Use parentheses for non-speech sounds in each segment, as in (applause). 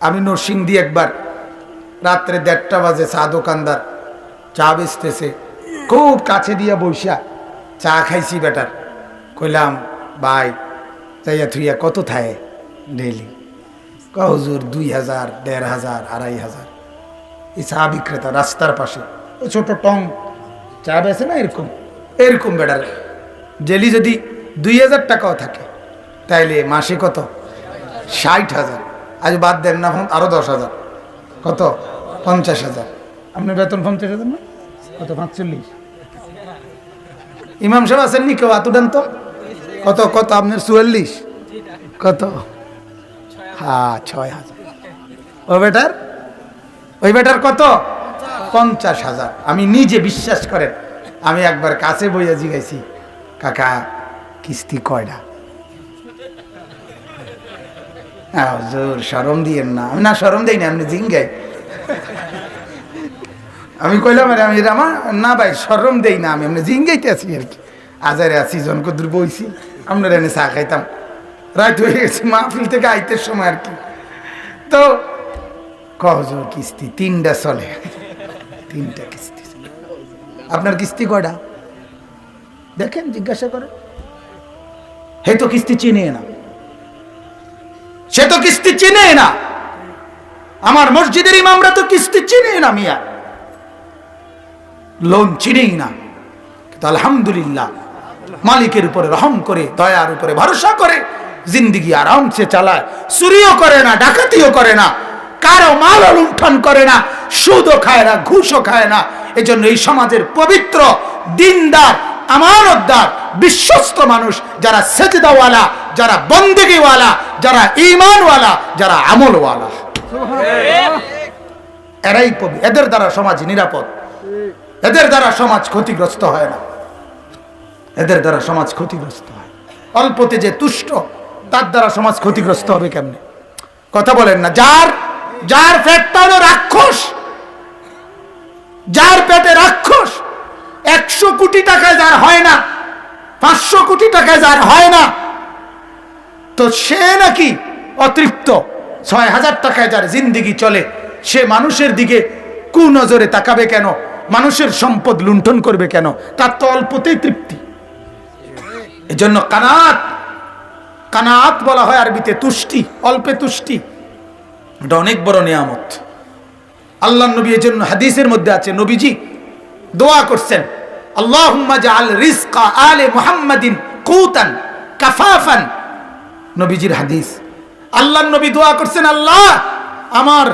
আমি নরসিংদী একবার রাত্রে দেড়টা বাজে চা দোকানদার, চা বেচতেছে। খুব কাছে দিয়া বৈশা চা খাইছি বেটার। কইলাম, ভাই, যাইয়া থুইয়া কত থায় ডেইলি? কহজুর দুই হাজার, দেড় হাজার, আড়াই হাজার। এই চা বিক্রেতা রাস্তার পাশে ও ছোট টং চা বেছে না এরকম? এরকম বেটার। ডেলি যদি দুই হাজার টাকাও থাকে, তাইলে মাসে কত? ষাট হাজার। আজ বাদ দেন না এখন আরও দশ হাজার। কত? পঞ্চাশ হাজার। আপনার বেতন পঞ্চাশ হাজার না? কত? পাঁচচল্লিশ। ইমাম সাহেব আছেন নি? কেউ আতুডান তো? কত? কত? আপনার চুয়াল্লিশ। কত? হ্যাঁ ছয় হাজার। ও বেটার? ওই বেটার কত? পঞ্চাশ হাজার। আমি নিজে বিশ্বাস করেন আমি একবার কাছে বইয়া জিগাইছি কাকা কিস্তি কয়টা হুজুর সরম দিয়েন না। আমি না সরম দেই না আপনি জিঙ্গাই। আমি কইলাম, আরে, আমি আমার না ভাই সরম দেই না আমি, আপনি জিঙ্গাইতে আছি আর কি। আজারে আছি, জনকদূর বইছি, আপনার এনে চা খাইতাম। রাত হয়ে গেছে, মাহফিল থেকে আইতের সময় আর কি। তো কহজোর কিস্তি? তিনটা চলে। তিনটা কিস্তি আপনার কিস্তি কয়টা? দেখেন, জিজ্ঞাসা করেন। হে তো কিস্তি চিনে না সে তো কিস্তি চিনে না। আমার মসজিদের ইমামরা তো কিস্তি চিনে না মিয়া। লোন চিনেই না। কিন্তু আলহামদুলিল্লাহ, মালিকের উপরে রহম করে, দয়ার উপরে ভরসা করে, জিন্দিগি আরামসে চালায়। চুরিও করে না, ডাকাতিও করে না। কারও মাল লুণ্ঠন করে না, সুদও খায় না, ঘুষও খায় না। এজন্য এই সমাজের পবিত্র, দিনদার, আমানতদার, বিশ্বস্ত মানুষ যারা সেজদাওয়ালা যারা বন্দেগিওয়ালা, যারা ইমানওয়ালা যারা আমলওয়ালা। এরাই পবি এদের দ্বারা সমাজ নিরাপদ। এদের দ্বারা সমাজ ক্ষতিগ্রস্ত হয় না। এদের দ্বারা সমাজ ক্ষতিগ্রস্ত হয়। অল্পতে যে তুষ্ট, তার দ্বারা সমাজ ক্ষতিগ্রস্ত হবে কেমনে? কথা বলেন না, যার যার পেটটা হলো রাক্ষস, যার পেটে রাক্ষস, একশো কোটি টাকায় যার হয় না, পাঁচশো কোটি টাকায় যার হয় না তো সে নাকি অতৃপ্ত। ছয় হাজার টাকায় যার জিন্দিগি চলে, সে মানুষের দিকে কু নজরে তাকাবে কেন? মানুষের সম্পদ লুণ্ঠন করবে কেন? তার তো অল্পতেই তৃপ্তি। এজন্য কানাত কানাত বলা হয় আরবিতে তুষ্টি, অল্পে তুষ্টি। এটা অনেক বড় নিয়ামত। আল্লাহ নবী এর জন্য হাদিসের মধ্যে আছে, নবীজি দোয়া করছেন, আল্লাহুম্মা আল রিজকা আলে মুহাম্মাদিন কুতান কাফাফান নবীজির হাদিস। আল্লাহ নবী দোয়া করছেন, আল্লাহ, আমার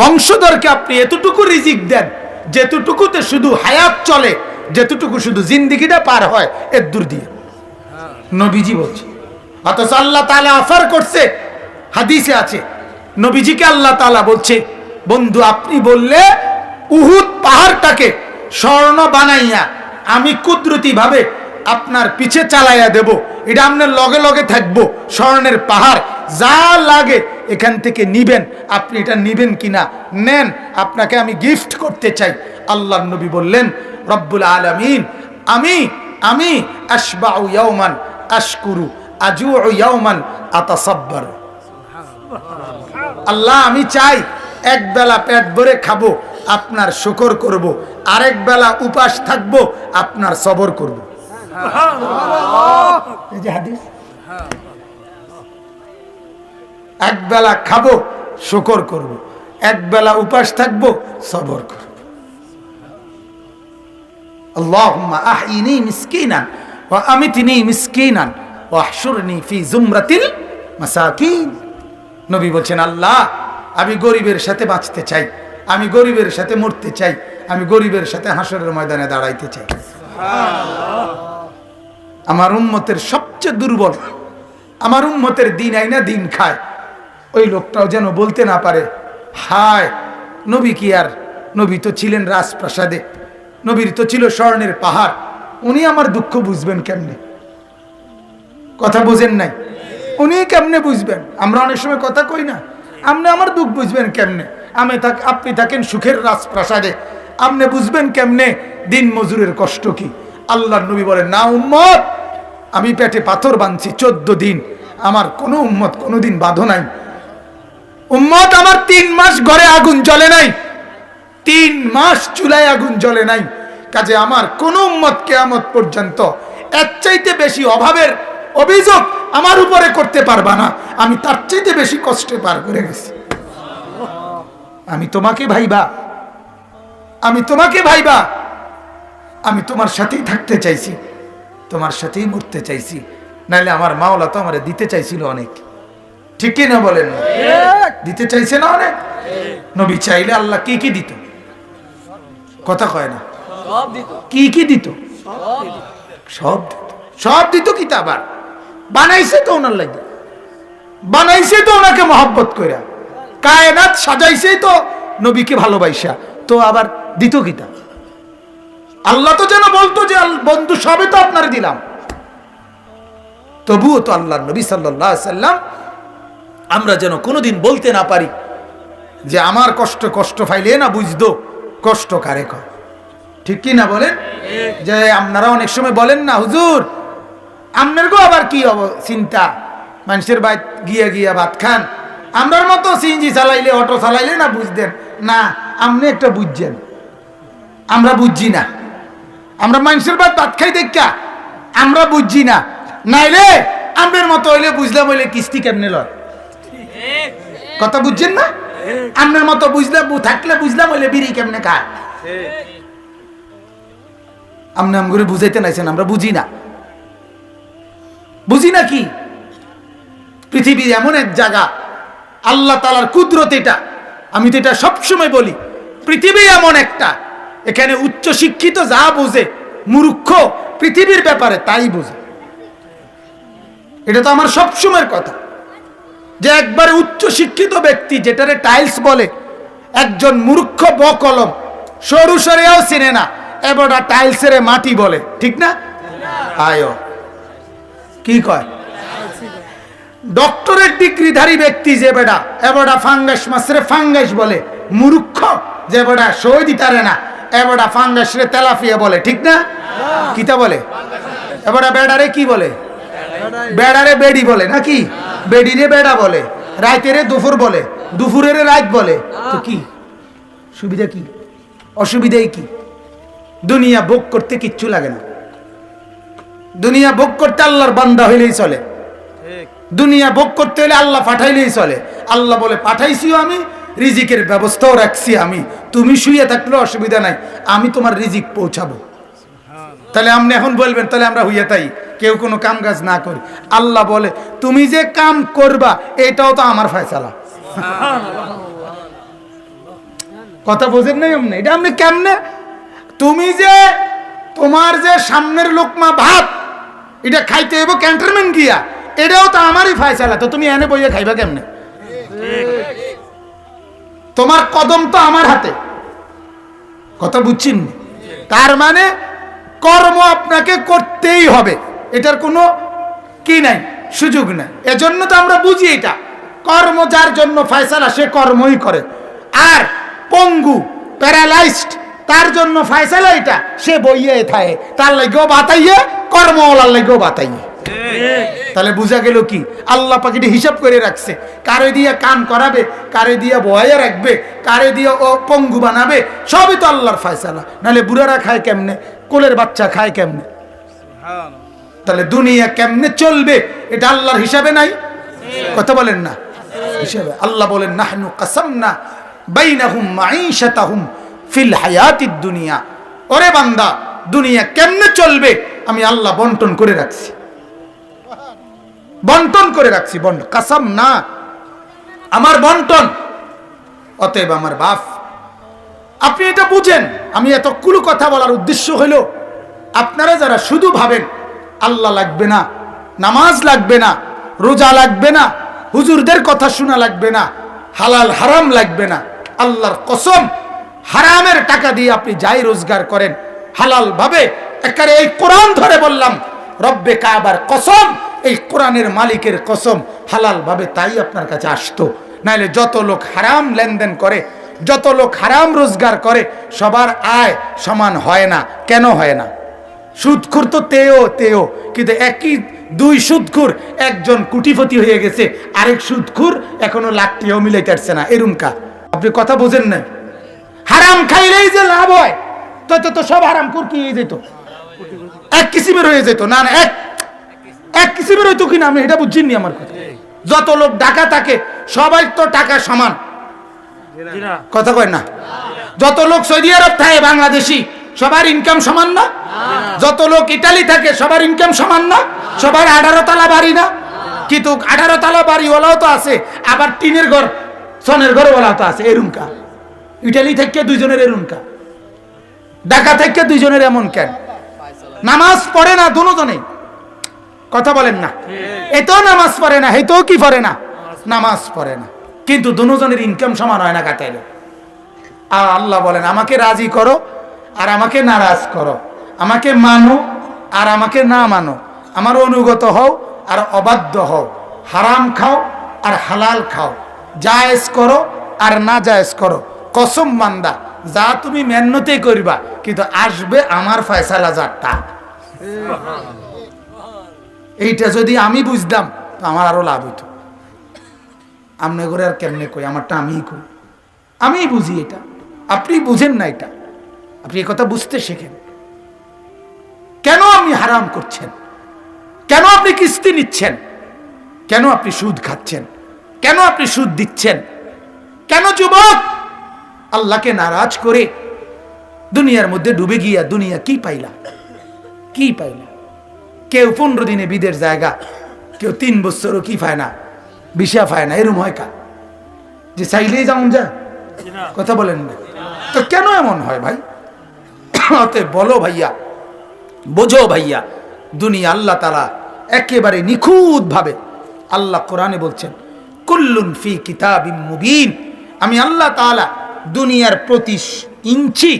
বংশধরকে আপনি এতটুকু রিজিক দেন, যেতটুকুতে শুধু হায়াত চলে, যেতটুকু শুধু জিন্দিগিটা পার হয়, এর দূর দিয়ে। নবীজি বলছে, অথচ আল্লাহ তাআলা অফার করছে, হাদিসে আছে, নবীজিকে আল্লাহ তাআলা বলছে, বন্ধু, আপনি বললে উহুদ পাহাড়টাকে স্বর্ণ বানাইয়া আমি কুদরতি ভাবে আপনার পিছে চালাইয়া দেব। এটা আপনার লগে লগে থাকব, স্বর্ণের পাহাড়। যা লাগে এখান থেকে নিবেন। আপনি এটা নিবেন কিনা? নেন, আপনাকে আমি গিফট করতে চাই। আল্লাহ নবী বললেন, রব্বুল আলামিন, আমি আমি আশবাউ ইয়াউমান, আশকুরু আজু ইয়াউমান, আতাসাব্বার। আল্লাহ, আমি চাই এক বেলা পেট ভরে খাব, আপনার শুকর করব। আরেক বেলা উপাস থাকব, আপনার সবর করব। এই যে হাদিস এক বেলা খাবো শুকর করব এক বেলা উপাস থাকবো সবর করব اللهم أحيني مسكينا وأمتني مسكينا واحشرني في زمرة المساكين নবী বলছেন আল্লাহ আমি গরিবের সাথে বাঁচতে চাই আমি গরিবের সাথে মরতে চাই আমি গরিবের সাথে হাসরের ময়দানে দাঁড়াইতে চাই আমার উম্মতের সবচেয়ে দুর্বল, আমার উম্মতের দিন আইনা দিন খায়। ওই লোকটাও যেন বলতে না পারে, হায়, নবী কি আর? নবী তো ছিলেন রাজপ্রাসাদে, নবীর তো ছিল স্বর্ণের পাহাড়, উনি আমার দুঃখ বুঝবেন কেমনে? কথা বোঝেন নাই? উনি কেমনে বুঝবেন? আমরা অনেক সময় কথা কই না, আপনি আমার দুঃখ বুঝবেন কেমনে? আমি থাক, আপনি থাকেন সুখের রাজপ্রাসাদে, আপনি বুঝবেন কেমনে দিন মজুরের কষ্ট কি? আল্লাহ নবী বলেন, না উম্মত, আমি পেটে পাথর বাঁধছি চোদ্দ দিন। আমার কোনো উম্মত কোনো দিন বাঁধো নাই। উম্মত আমার তিন মাস ঘরে আগুন জ্বলে নাই। তিন মাস চুলায় আগুন জ্বলে নাই। কাজে আমার কোন উম্মত কেয়ামত পর্যন্ত এর চাইতে বেশি অভাবের অভিযোগ আমার উপরে করতে পারবা না। আমি তার চাইতে বেশি কষ্টে পার করে গেছি। আমি তোমাকে ভাইবা। আমি তোমাকে ভাইবা। আমি তোমার সাথেই থাকতে চাইছি তোমার সাথেই মরতে চাইছি নাইলে আমার মাওলা তো আমার দিতে চাইছিল অনেক। ঠিক না বলেন? দিতে চাইছে না অনেক? নবী চাইলে আল্লাহ কি কি দিত? কথা কয় না। সব দিত। কি কি দিত? সব দিত। সব দিত কি তা আবার? বানাইছে তো ওনার লাগে। বানাইছে তো ওনাকে মহব্বত কইরা। কায়নাত সাজাইছে তো নবীকে ভালোবাসা। তো আবার দিত কিতা আল্লাহ তো যেন বলতো যে বন্ধু সবে তো আপনার দিলাম। তবুও তো আল্লাহ নবী সাল্লাহ সাল্লাম আমরা যেন কোনোদিন বলতে না পারি যে আমার কষ্ট কষ্ট ফাইলে না বুঝতো, কষ্ট কারে কয়। ঠিক কি না বলেন? যে আপনারা অনেক সময় বলেন না, হুজুর, আপনার গো আবার কি হব চিন্তা? মানুষের বাইত গিয়া গিয়া ভাত খান। আমরার মতো সিএনজি চালাইলে, অটো চালাইলে না বুঝতেন? না, আপনি একটা বুঝছেন। আমরা বুঝছি না। আমরা মানুষের বাদ ভাত খাই দেখা আমরা বুঝছি না। নাইলে আপনার মতো হইলে বুঝলাম হইলে কিস্তি কেমনে লয়? কথা বুঝছেন না? আপনার মতো বুঝলাম থাকলে বুঝলাম হইলে বিড়ি কেমনে খায়? আপনি আমগুলো বুঝাইতে নাইছেন, আমরা বুঝি না। বুঝি না কি? পৃথিবীর এমন এক জায়গা, আল্লাহ তালার কুদরত এটা। আমি তো এটা সবসময় বলি, পৃথিবী এমন একটা। এখানে উচ্চ শিক্ষিত যা বোঝে, মূর্খ, পৃথিবীর ব্যাপারে তাই বোঝে। এটা তো আমার সবসময়ের কথা। যে একবারে উচ্চ শিক্ষিত ব্যক্তি যেটারে টাইলস বলে, একজন মূর্খ ব কলম সরু সরেও চিনে না এবারটা টাইলসের মাটি বলে। ঠিক না? আয়। কি কয়? ডক্টরেট ডিগ্রিধারী ব্যক্তি যে বেটা এবারটা ফাঙ্গাস মাসরে ফাঙ্গাস বলে, মূর্খ যে বেটা সই দিতারে না এবারটা ফাঙ্গাস রে তেলাফিয়া বলে ঠিক না? কিতা বলে? এবারটা বেড়ারে কি বলে? বেড়ারে বেড়ি বলে নাকি? বেড়িরে বেড়া বলে রাইতেরে দুপুর বলে দুপুরের রাত বলে। তো কি? সুবিধা কি? অসুবিধাই কি? দুনিয়া ভোগ করতে কিচ্ছু লাগে না। দুনিয়া ভোগ করতে আল্লাহর বান্দা হইলেই চলে। দুনিয়া ভোগ করতে হলে আল্লাহ পাঠাইলেই চলে। আল্লাহ বলে পাঠাইছিও আমি রিজিকের ব্যবস্থাও রাখছি আমি। তুমি শুয়ে থাকলে অসুবিধা নাই, আমি তোমার রিজিক পৌঁছাবো। তাহলে আপনি এখন বলবেন, তাহলে আমরা হইয়া তাই, কেউ কোনো কাম কাজ না করি। আল্লাহ বলে, তুমি যে কাম করবা, এটাও তো আমার ফয়সালা। কথা বোঝেন নাই আপনি? এটা আপনি কেমনে? তুমি যে তোমার যে সামনের লোকমা ভাত, এটা খাইতে হইব ক্যান্টনমেন্ট গিয়া, এটাও তো আমারই ফয়সালা। তো তুমি এনে বইয়া খাইবা কেমনে? তোমার কদম তো আমার হাতে। কথা বুঝছেন তার মানে কর্ম আপনাকে করতেই হবে। এটার কোনো কি নাই, সুযোগ নাই। এজন্য তো আমরা বুঝি এটা। কর্ম যার জন্য ফয়সালা, সে কর্মই করে। আর পঙ্গু, প্যারালাইজড, তার জন্য ফয়সালা এটা। সে বইয়ে থাকে তার লাগেও বাতাইয়ে, কর্মওয়ালার লাগেও বাতাইয়ে। তাহলে বোঝা গেল কি? আল্লাহ পাখিটি হিসাব করে রাখছে। কারে দিয়ে কান করাবে, কারে দিয়ে বয়া রাখবে, কারে দিয়ে ও পঙ্গু বানাবে, সবই তো আল্লাহর ফয়সালা। নাহলে বুড়ারা খায় কেমনে? কোলের বাচ্চা খায় কেমনে? তাহলে দুনিয়া কেমনে চলবে? এটা আল্লাহর হিসাবে নাই? কথা বলেন না। হিসাবে আল্লাহ বলেন, নাহনু কাসামনা বাইনাহুম মাঈশাতাহুম ফিল হায়াতিদ দুনিয়া। ওরে বান্দা, দুনিয়া কেমনে চলবে? আমি আল্লাহ বন্টন করে রাখছি। বন্টন করে রাখছি বন্টন কাসাম না। আমার বন্টন। অতএব আমার বাপ, আপনি এটা বুঝেন। আমি এতগুলো কথা বলার উদ্দেশ্য হলো, আপনারা যারা শুধু ভাবেন, আল্লাহ লাগবে না, নামাজ লাগবে না, রোজা লাগবে না, হুজুরদের কথা শোনা লাগবে না, হালাল হারাম লাগবে না, আল্লাহর কসম, হারামের টাকা দিয়ে আপনি যাই রোজগার করেন হালাল ভাবে একারে এই কোরআন ধরে বললাম, রব্বে কাবার কসম এই কোরআনের মালিকের কসম হালাল ভাবে তাই আপনার কাছে আসতো। নাইলে যত লোক হারাম লেনদেন করে, যত লোক হারাম রোজগার করে, সবার আয় সমান হয় না। কেন হয় না? সুদখুর তো তেও তেও, কিন্তু একই দুই সুদখুর, একজন কুটিপতি হয়ে গেছে, আরেক সুদখুর এখনও লাখটিও মিলাইতে পারছে না এরুমকা আপনি কথা বোঝেন না হারাম খাইলেই যে লাভ হয় তো তো সব হারাম কুর কি হয়ে যেত? এক কিসিমের হয়ে যেত। না না, এক এক কিসিমের হইতো কিনা আমি এটা বুঝিনি আমার কথা। যত লোক ডাকা থাকে সবাই তো টাকা সমান। কথা কয় না? যত লোক সৌদি আরব থাকে বাংলাদেশি সবার ইনকাম সমান না? যত লোক ইটালি থাকে সবার ইনকাম সমান না? সবার আঠারো তালা বাড়ি না? কিন্তু আঠারো তালা বাড়ি ওলাও তো আছে আবার টিনের ঘর সনের ঘর ওলাও তো আছে এরুমকা ইটালি থেকে দুইজনের এরুমকা ঢাকা থেকে দুইজনের এমন কেন? নামাজ পড়ে না দুজনে কথা বলেন না। এতেও নামাজ পড়ে না, হেতেও কি পড়ে না? নামাজ পড়ে না। কিন্তু দুজনের ইনকাম সমান হয় না কাতাইলে আর আল্লাহ বলেন, আমাকে রাজি করো আর আমাকে নারাজ করো। আমাকে মানো আর আমাকে না মানো। আমার অনুগত হও আর অবাধ্য হও। হারাম খাও আর হালাল খাও। জায়েজ করো আর না জায়েজ করো। কসম মান্দা যা তুমি মেন্নতেই করবা, কিন্তু আসবে আমার ফয়সালা যারটা এইটা যদি আমি বুঝতাম, তো আমার আরও লাভ হইতো। আপনি করে আর কেমনে কই? আমারটা আমিই কই? আমিই বুঝি এটা। আপনি বুঝেন না এটা। আপনি কথা বুঝতে শেখেন। কেন আপনি হারাম করছেন? কেন আপনি কিস্তি নিচ্ছেন? কেন আপনি সুদ খাচ্ছেন? কেন আপনি সুদ দিচ্ছেন? কেন যুবক? আল্লাহকে নারাজ করে দুনিয়ার মধ্যে ডুবে গিয়া দুনিয়া কি পাইলা? কি পাইলা? কেউ পনেরো দিনে বিদের জায়গা কেউ তিন বছরও কি পায় না, বিষা পায় না, এরম হয় কা? যে চাইলেই যেমন যা, কথা বলেন না। তো কেন এমন হয় ভাই? অতএব বলো ভাইয়া, বোঝো ভাইয়া, দুনিয়া আল্লাহ তালা একেবারে নিখুঁত ভাবে আল্লাহ কোরআনে বলছেন, কুল্লুন ফি কিতাব মুবিন। আমি আল্লাহ তাআলা দুনিয়ার প্রতি ইঞ্চি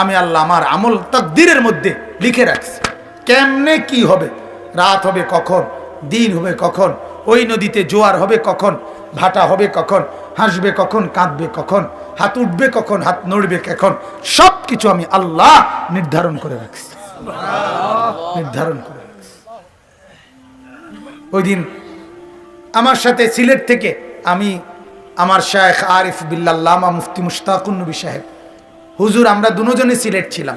আমি আল্লাহ আমার আমল তকদিরের মধ্যে লিখে রাখছি। কেমনে কি হবে? রাত হবে কখন? দিন হবে কখন? ওই নদীতে জোয়ার হবে কখন? ভাটা হবে কখন? হাসবে কখন? কাঁদবে কখন? হাত উঠবে কখন? হাত নড়বে কখন? সব কিছু আমি আল্লাহ নির্ধারণ করে রাখছি। নির্ধারণ করে ওই দিন আমার সাথে সিলেট থেকে আমি আমার শায়েখ আরিফ বিল্লাল্লামা মুফতি মুশতাকুন নবী সাহেব। হুজুর, আমরা দুজনে সিলেট ছিলাম।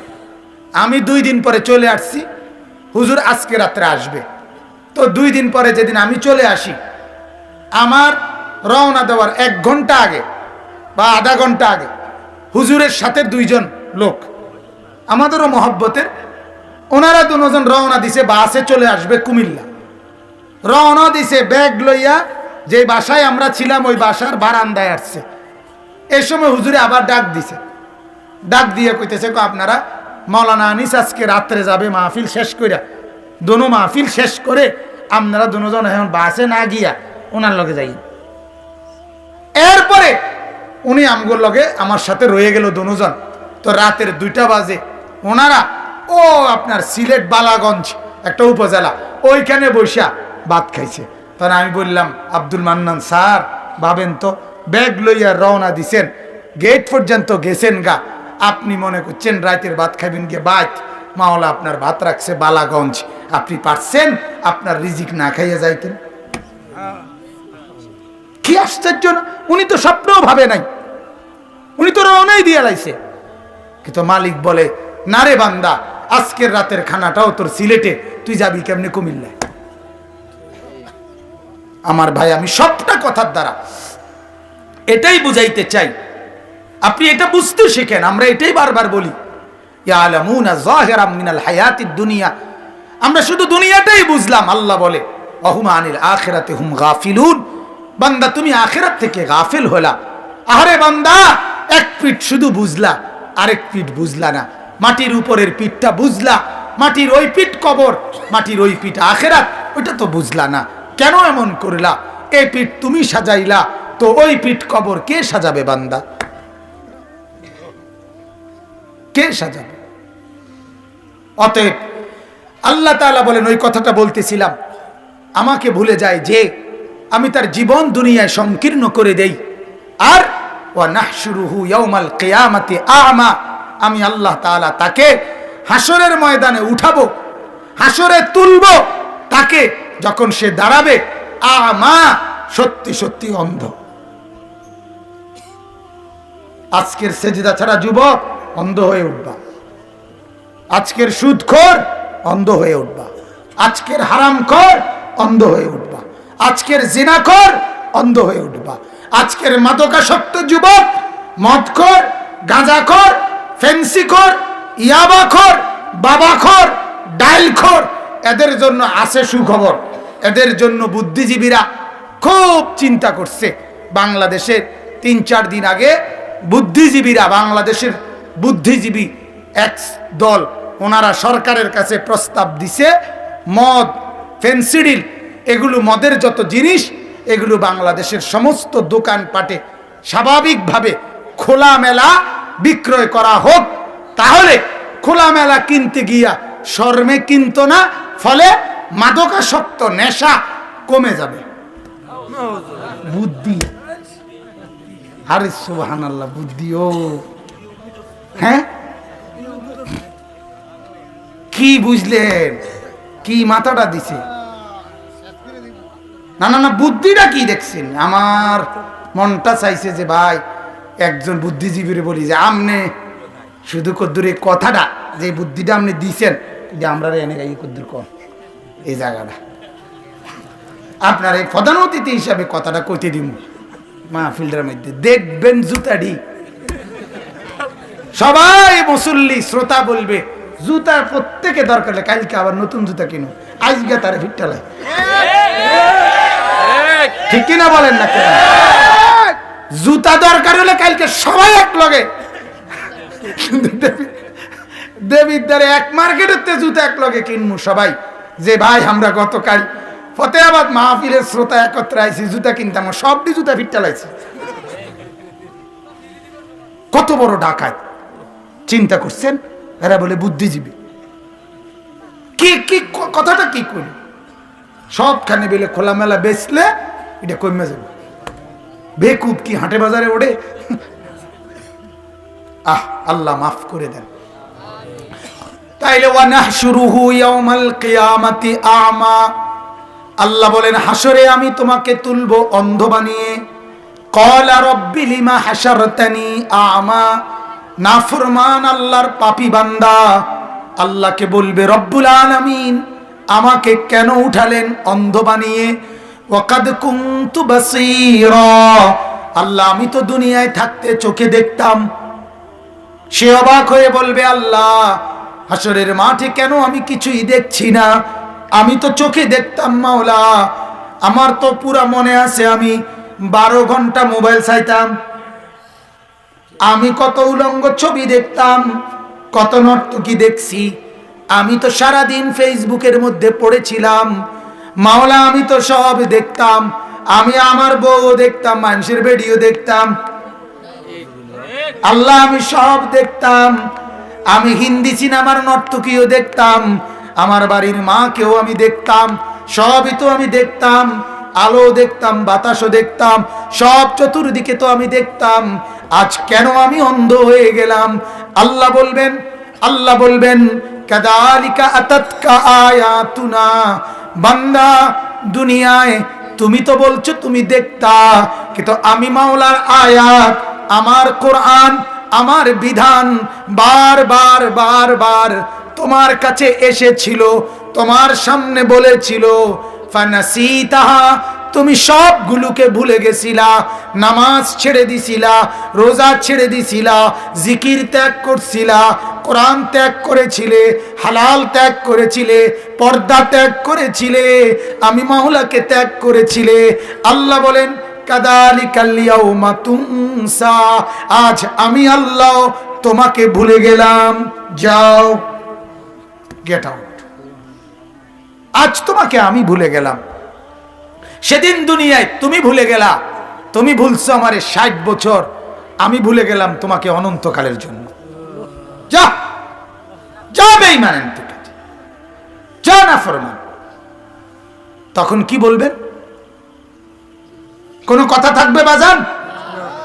আমি দুই দিন পরে চলে আসছি। হুজুর আজকে রাত্রে আসবে। তো দুই দিন পরে যেদিন আমি চলে আসি, আমার রওনা দেওয়ার এক ঘণ্টা আগে বা আধা ঘণ্টা আগে হুজুরের সাথে দুইজন লোক, আমাদেরও মহব্বতের, ওনারা দুজন রওনা দিছে, বাসে চলে আসবে কুমিল্লা। রওনা দিছে, ব্যাগ লইয়া যে বাসায় আমরা ছিলাম, ওই বাসার বারান্দায় আসছে। এই সময় হুজুরে আবার ডাক দিছে। ডাক দিয়ে কইতেছে আপনারা মৌলানা আনিস আজকে রাত্রে যাবে, মাহফিল শেষ কইরা। দোনো মাহফিল শেষ করে আপনারা দুজন এখন বাসে না গিয়া ওনার লগে যাই। এরপরে উনি আমগুর লগে আমার সাথে রয়ে গেল দুজন তো রাতের দুইটা বাজে। ওনারা ও আপনার সিলেট বালাগঞ্জ একটা উপজেলা, ওইখানে বৈশা ভাত খাইছে। তখন আমি বললাম, আব্দুল মান্নান স্যার, ভাবেন তো, ব্যাগ লইয়া রওনা দিছেন, গেট পর্যন্ত গেছেন গা। আপনি মনে করছেন রাতের ভাত খাবেন গিয়ে বাত মাওলা আপনার ভাত রাখছে বালাগঞ্জ। আপনি পারছেন? আপনার রিজিক না খাইয়া যাইতেন। কি আশ্চর্য উনি তো স্বপ্নও ভাবে নাই। উনি তো রওনাই দিয়ে লাইছে। কিন্তু মালিক বলে, না রে বান্দা, আজকের রাতের খানাটাও তোর সিলেটে। তুই যাবি কেমনে কুমিল্লায়? আমার ভাই, আমি সবটা কথার দ্বারা এটাই বুঝাইতে চাই। আপনি এটা বুঝতে শেখেন, আমরা এটাই বারবার বলি। দুনিয়া। আমরা শুধু দুনিয়াটাই বুঝলাম, আল্লাহ বলে, অহুমা আনিল আখিরাতে হুম গাফিলুন। বান্দা, তুমি আখিরাত থেকে গাফিল হলা। আরে বান্দা, এক পিঠ শুধু বুঝলা, আরেক পিঠ বুঝলা না। মাটির উপরের পিঠটা বুঝলা, মাটির ওই পিঠ কবর, মাটির ওই পিঠ আখেরাত, ওইটা তো বুঝলা না। কেন এমন করলা? এই পিঠ তুমি সাজাইলা, তো ওই পিঠ কবর কে সাজাবে বান্দা? কে সাজাবে? অতএব আল্লাহ তাআলা বলেন, ওই কথাটা বলতেছিলাম, আমাকে ভুলে যায় যে আমি তার জীবন দুনিয়ায় সংকীর্ণ করে দেই। আর ইয়াউমাল কিয়ামাতি আ'মা, আমি আল্লাহ তাআলা তাকে হাসরের ময়দানে উঠাবো হাসরে তুলবো, তাকে যখন সে দাঁড়াবে, আমা সত্যি সত্যি অন্ধ। আজকের সেজদা ছাড়া যুবক অন্ধ হয়ে উঠবা। আজকের সুদখোর অন্ধ হয়ে উঠবা। আজকের হারামখোর অন্ধ হয়ে উঠবা। আজকের জিনাখোর অন্ধ হয়ে উঠবা। আজকের মাদকাসক্ত যুবক, মদখোর, গাঁজাখোর, ফেন্সিখোর, ইয়াবাখোর, বাবাখোর, ডাইলখোর, এদের জন্য আছে সুখবর। এদের জন্য বুদ্ধিজীবীরা খুব চিন্তা করছে। বাংলাদেশের তিন চার দিন আগে বুদ্ধিজীবীরা বাংলাদেশের বুদ্ধিজীবী এক দল ওনারা সরকারের কাছে প্রস্তাব দিছে, মদ, ফেন্সিডিল, এগুলো মদের যত জিনিস, এগুলো বাংলাদেশের সমস্ত দোকানপাটে স্বাভাবিকভাবে খোলামেলা বিক্রয় করা হোক, তাহলে খোলামেলা কিনতে গিয়া শর্মে কিনতো না, ফলে মাদকাসক্ত নেশা কমে যাবে। বুদ্ধি। আরে বুদ্ধি ও। হ্যাঁ? কি বুঝলেন? কি মাথাটা দিছে? না না না, বুদ্ধিটা কি দেখছেন? আমার মনটা চাইছে যে, ভাই, একজন বুদ্ধিজীবীর বলি যে, আমনে শুধু কদ্দুর এই কথাটা, যে বুদ্ধিটা আপনি দিছেন যে আমরা এনে এই কদ্দুর কম, এই জায়গাটা। আপনার এই প্রধান অতিথি হিসাবে কথাটা কইতে দিব মাহফিলটার মধ্যে। দেখবেন জুতাডি সবাই মুসল্লি, শ্রোতা বলবে, জুতার প্রত্যেকে দরকার কালকে আবার নতুন জুতা কিনো আজকে তারা ফিটটালাই ঠিক কিনা বলেন না জুতা দরকার হলে কালকে সবাই এক লগে দেবীর এক মার্কেটের জুতা এক লগে কিনবো সবাই। যে ভাই, আমরা গতকাল ফতেহাবাদ মাহফিলের শ্রোতা একত্রে আইছি, জুতা কিনতাম সবটি জুতা ফিটটালাইছি কত বড় ডাকাত। চিন্তা করছেন? এরা বলে বুদ্ধিজীবী। কি কি কথাটা কি করি সবখানে বেলে খোলামেলা বেচলে এটা কমে যাবে। বেকুব কি হাটে বাজারে ওড়ে? আহ, আল্লাহ মাফ করে দেন। তাইলে আল্লাহ বলেন, হাসরে আমি তোমাকে তুলবো অন্ধ বানিয়ে। কলা রব্বি হাসারতানি আমা। নাফরমান আল্লাহর পাপি বান্দা। আল্লাহকে বলবে, রব্বুল আলামিন, আমাকে কেন উঠালেন অন্ধ বানিয়ে? ওয়াকাদ কুনতু আল্লাহ, আমি তো দুনিয়ায় থাকতে চোখে দেখতাম। সে অবাক হয়ে বলবে, আল্লাহ হাসরের মাঠে কেন আমি কিছুই দেখছি না? আমি তো চোখে দেখতাম, মাওলা। আমার তো পুরা মনে আছে, আমি বারো ঘণ্টা মোবাইল চাইতাম। আমি কত উলঙ্গ ছবি দেখতাম, কত নর্তকী দেখছি। আমি তো সারাদিন ফেসবুকের মধ্যে পড়েছিলাম। মাওলা, আমি তো সব দেখতাম। আমি আমার বউ দেখতাম, মানুষের ভিডিও দেখতাম। আল্লাহ, আমি সব দেখতাম। আমি হিন্দি সিনেমার নর্তকীও দেখতাম। আমার বাড়ির মাকেও আমি দেখতাম। সবই তো আমি দেখতাম। আলো দেখতাম, বাতাসও দেখতাম, সব চতুর্দিকে তো আমি দেখতাম। আজ কেন আমি অন্ধ হয়ে গেলাম? আল্লাহ বলবেন আল্লাহ বলবেন, কাদালিকা আতাতকা আয়াতুনা। বান্দা, দুনিয়ায় তুমি তো বলছো তুমি দেখতা, কিন্তু আমি মাওলার আয়াত, আমার কোরআন, আমার বিধান বার বার বার বার তোমার কাছে এসেছিল, তোমার সামনে বলেছিল ফানাসিতাহা, তুমি সবগুলোকে ভুলে গেছিলা, নামাজ ছেড়ে দিছিলা, রোজা ছেড়ে দিছিলা, জিকির ত্যাগ করছিলা, কোরআন ত্যাগ করেছিলে, হালাল ত্যাগ করেছিলে, পর্দা ত্যাগ করেছিলে, আমি মাওলাকে ত্যাগ করেছিলে। আল্লাহ বলেন কাদালিকাল্লিয়াউমা তুমসা আজ আমি আল্লাহ তোমাকে ভুলে গেলাম। যাও গেট আউট আজ তোমাকে আমি ভুলে গেলাম। সেদিন দুনিয়ায় তুমি ভুলে গেলা। তুমি ভুলছো আমারে ষাট বছর। আমি ভুলে গেলাম তোমাকে অনন্তকালের জন্য। যা! যা বেইমানেন থেকে যা না ফরমান তখন কি বলবেন? কোনো কথা থাকবে বাজান?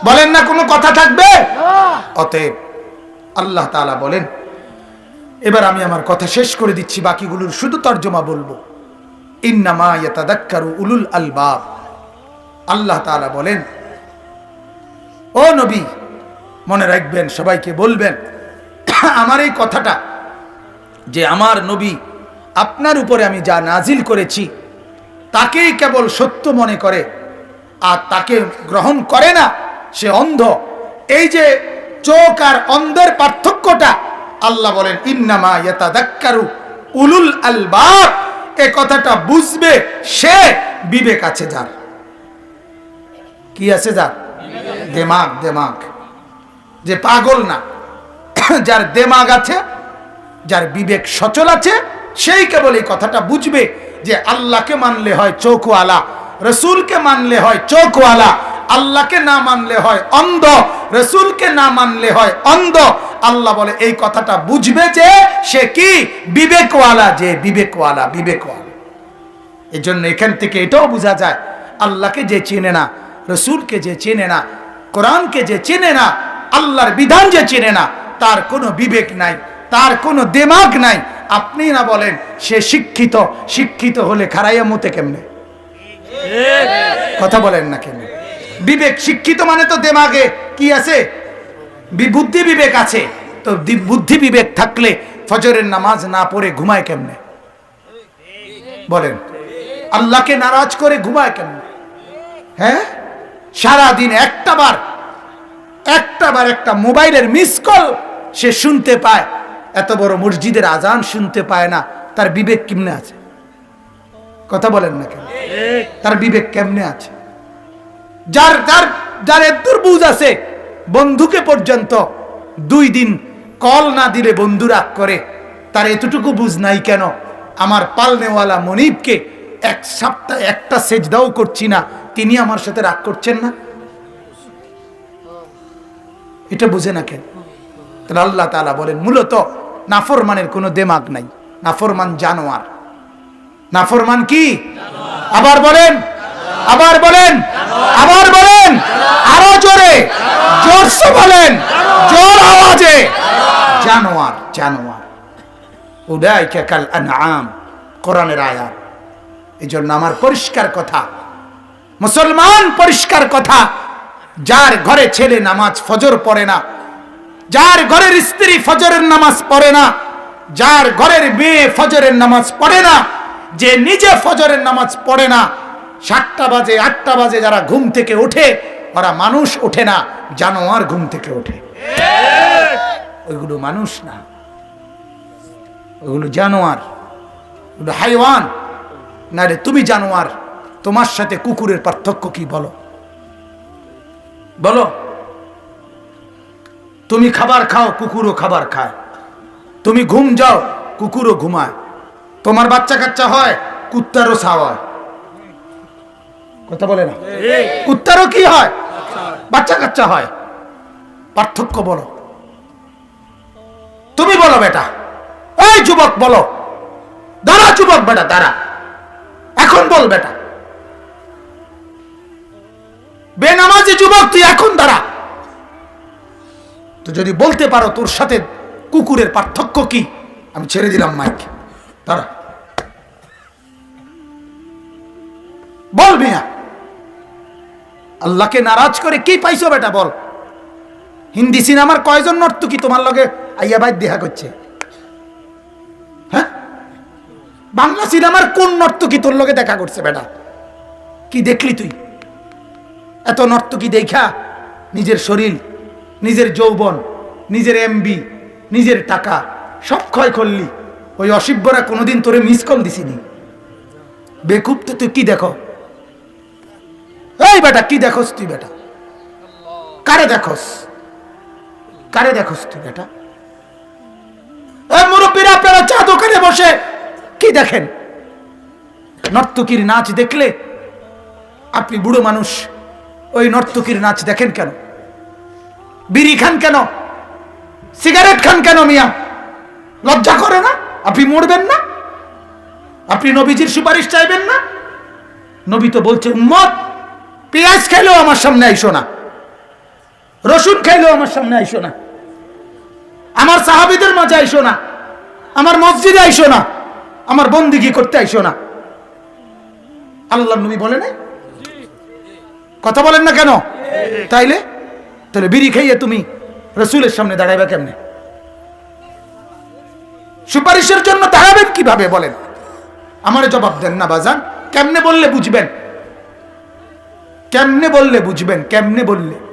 বলেন না কোনো কথা থাকবে? অতএব আল্লাহ তাআলা বলেন এবার আমি আমার কথা শেষ করে দিচ্ছি, বাকিগুলোর শুধু তর্জমা বলব। ইন্নামা ইয়াতাদাক্কারু উলুল আলবাব। আল্লাহ তাআলা বলেন, ও নবী, মনে রাখবেন, সবাইকে বলবেন, (clears throat) আমার এই কথাটা যে আমার নবী, আপনার উপরে আমি যা নাজিল করেছি, তাকেই কেবল সত্য মনে করে, আর তাকে গ্রহণ করে না, সে অন্ধ। এই যে চোখ আর অন্ধের পার্থক্যটা আল্লাহ বলেন, ইন্নামা ইয়াতাদাক্কারু উলুল আলবাব। এ কথাটা বুঝবে সে বিবেক আছে যার। কি আছে যার? দেমাগ দেমাগ। যে পাগল না। (coughs) যার দেমাগ আছে, যার বিবেক সচল আছে, সেই কেবল এই কথাটা বুঝবে যে আল্লাহকে মানলে হয় চোখওয়ালা, রসুলকে মানলে হয় চোখওয়ালা, আল্লাহকে না মানলে হয় অন্ধ, রসুলকে না মানলে হয় অন্ধ আল্লাহ বলে এই কথাটা বুঝবে যে সে কি? বিবেকওয়ালা যে বিবেকওয়ালা বিবেকওয়ালা। এই জন্য এখান থেকে এটাও বোঝা যায় আল্লাহকে যে চেনে না রসুলকে যে চেনে না কোরআনকে যে চেনে না আল্লাহর বিধান যে চেনে না তার কোনো বিবেক নাই তার কোনো দেমাগ নাই। আপনি না বলেন সে শিক্ষিত শিক্ষিত হলে খারাইয়া মতে কেমনে? কথা বলেন না কেমনে বিবেক শিক্ষিত মানে তো দেমাগে কি আছে? বুদ্ধি বিবেক আছে। তো বুদ্ধি বিবেক থাকলে ফজরের নামাজ না পড়ে ঘুমায় কেমনে? বলেন। আল্লাহকে নারাজ করে ঘুমায় কেমনে? হ্যাঁ? সারাদিন একটা বার একটা বার একটা মোবাইলের মিস কল সে শুনতে পায়। এত বড় মসজিদের আজান শুনতে পায় না। তার বিবেক কেমনে আছে? কথা বলেন না কেন? তার বিবেক কেমনে আছে? যার যার যার এত বুঝ আছে বন্ধুকে পর্যন্ত দুই দিন কল না দিলে বন্ধু রাগ করে। তার এতটুকু বুঝ নাই কেন? আমার পালনেওয়ালা মনিবকে এক সপ্তাহে একটা সেজদাও করছি না। তিনি আমার সাথে রাগ করছেন না? এটা বুঝে না কেন? তাহলে আল্লাহ তাআলা বলেন, মূলত নাফরমানের কোনো দেমাগ নাই। নাফরমান জানোয়ার। নাফরমান কি? আবার বলেন আবার বলেন আবার বলেন আরও জোরে। জোরসে বলেন। জোর আওয়াজে। জানোয়ার জানোয়ার। উদাইকা কাল আনআম, কোরআনের আয়াত। এই জন্য আমার পরিষ্কার কথা, মুসলমান পরিষ্কার কথা, যার ঘরে ছেলে নামাজ ফজর পড়ে না, যার ঘরের স্ত্রী ফজরের নামাজ পড়ে না, যার ঘরের মেয়ে ফজরের নামাজ পড়ে না, যে নিজে ফজরের নামাজ পড়ে না, সাতটা বাজে, আটটা বাজে যারা ঘুম থেকে ওঠে ওরা মানুষ ওঠে না, জানোয়ার ঘুম থেকে ওঠে। ওইগুলো মানুষ না। ওইগুলো জানোয়ার। ওগুলো হাইওয়ান। না রে তুমি জানোয়ার, তোমার সাথে কুকুরের পার্থক্য কি বলো? বলো। তুমি খাবার খাও, কুকুরও খাবার খায়। তুমি ঘুম যাও, কুকুরও ঘুমায়। তোমার বাচ্চা কাচ্চা হয়, কুত্তারও ছাওয়া কথা বলে না। কুত্তারও কি হয়? বাচ্চা কাচ্চা হয়। পার্থক্য বলো। তুমি বলো বেটা। ওই যুবক বলো। দাঁড়া যুবক বেটা দাঁড়া। এখন বল বেটা। বেনামাজি যুবক তুই এখন দাঁড়া। তো যদি বলতে পারো তোর সাথে কুকুরের পার্থক্য কি? আমি ছেড়ে দিলাম মাইক। দাঁড়া। বল মিয়া। আল্লাহকে নারাজ করে কি পাইছো বেটা বল? হিন্দি সিনেমার কয়জন নর্তকী তোমার লগে আইয়া ভাই দেখা করছে? হ্যাঁ? বাংলা সিনেমার কোন নর্তকী তোর লগে দেখা করছে বেটা? কি দেখলি তুই? এত নর্তকী দেখা নিজের শরীর, নিজের যৌবন, নিজের এমবি নিজের টাকা, সব ক্ষয় করলি। ওই অসিব্যরা কোনোদিন তোরে মিস কল দিছিনি বেকুব, তো তুই কি দেখো? এই বেটা, কি দেখোস তুই বেটা? কারে দেখোস? কারে দেখোস তুই বেটা? মুরব্বীরা আপনারা চা দোকানে বসে কি দেখেন? নর্তকীর নাচ দেখলে আপনি বুড়ো মানুষ, ওই নর্তকীর নাচ দেখেন কেন? বিড়ি খান কেন? সিগারেট খান কেন মিয়া? লজ্জা করে না? আপনি মরবেন না? আপনি নবীজির সুপারিশ চাইবেন না? নবী তো বলছে, উম্মত পেঁয়াজ খাইলেও আমার সামনে আইসো না। রসুন খাইলেও আমার সামনে আইসো না। আমার সাহাবিদের মাঝে আইসো না। আমার মসজিদে আইসো না। আমার বন্দিগি করতে আইসো না। আল্লাহ নবী বলে নাই? কথা বলেন না কেন? তাইলে? তাহলে বিড়ি খাইয়ে তুমি রসুলের সামনে দাঁড়াইবে কেমনে? সুপারিশের জন্য দাঁড়াবেন কীভাবে বলেন? আমার জবাব দেন না বাজান। কেমনে বললে বুঝবেন? কেমনে বললে বুঝবেন? কেমনে বললে?